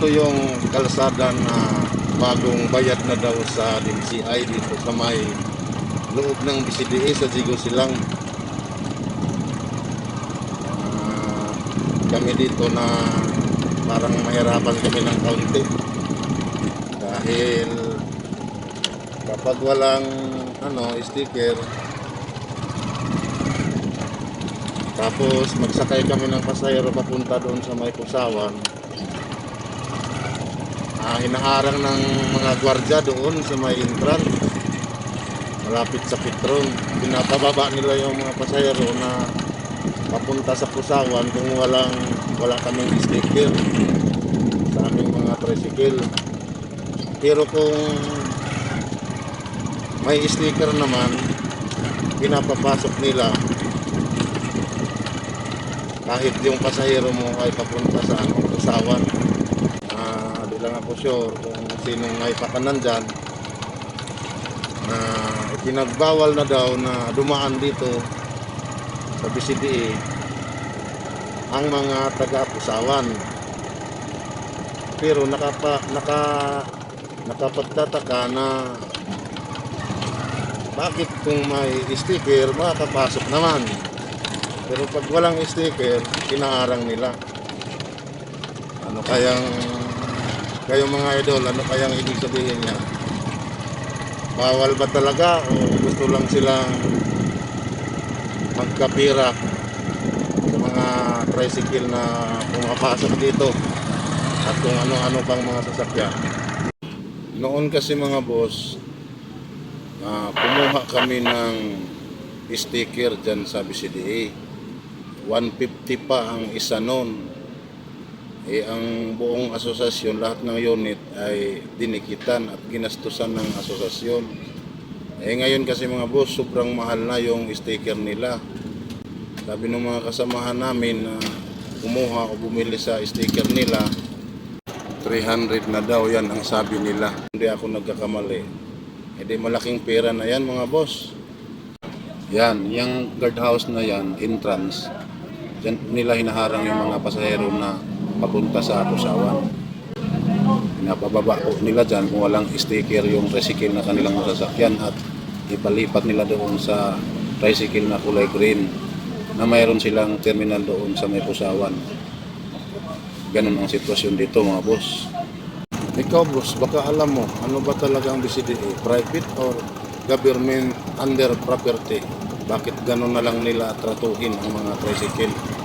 ito yung kalsada na bagong bayad na daw sa DMCI dito sa may loob ng BCDA sa Jigo Silang. Ah, kami dito na parang mahirapan kami ng kaunti dahil kapag walang ano sticker tapos magsakay kami ng pasahero papunta doon sa may Pusawan ah, hinaharang ng mga gwardya doon sa may entrance. Malapit sa Petron. Pinapababa nila yung mga pasahero na papunta sa Pusawan kung walang wala kaming sticker sa aming mga tricycle. Pero kung may sticker naman pinapapasok nila kahit yung pasahero mo ay papunta sa ano, Pusawan lang ako sure kung sinong may pakanan dyan. Na ipinagbawal na daw na dumaan dito sa BCDA ang mga taga Pusawan pero nakapa naka nakapagtataka na bakit kung may sticker makakapasok naman. Pero pag walang sticker inaarang nila. Ano kayang kayo mga idol ano kayang ibig sabihin niya? Bawal ba talaga o gusto lang silang magkapira sa mga tricycle na pumapasok dito at kung ano-ano pang mga sasakyan? Noon kasi mga boss ah, kumuha kami ng sticker dyan sa BCDA 150 pa ang isa noon eh ang buong asosasyon lahat ng unit ay dinikitan at ginastusan ng asosasyon. Eh ngayon kasi mga boss sobrang mahal na yung sticker nila. Sabi ng mga kasamahan namin na kumuha o bumili sa sticker nila 300 na daw yan ang sabi nila. Hindi ako nagkakamali. Hindi malaking pera na yan mga boss. Yan, yung guardhouse na yan, entrance. Diyan nila hinaharang yung mga pasahero na papunta sa Pusawan. Pinapababa po nila dyan kung walang sticker yung tricycle na kanilang masasakyan at ipalipat nila doon sa tricycle na kulay green na mayroon silang terminal doon sa may Pusawan. Ganun ang sitwasyon dito mga boss. Ikaw boss, baka alam mo, ano ba talaga ang BCDA? Private or government under property? Bakit ganun na lang nila tratuhin ang mga tricycle?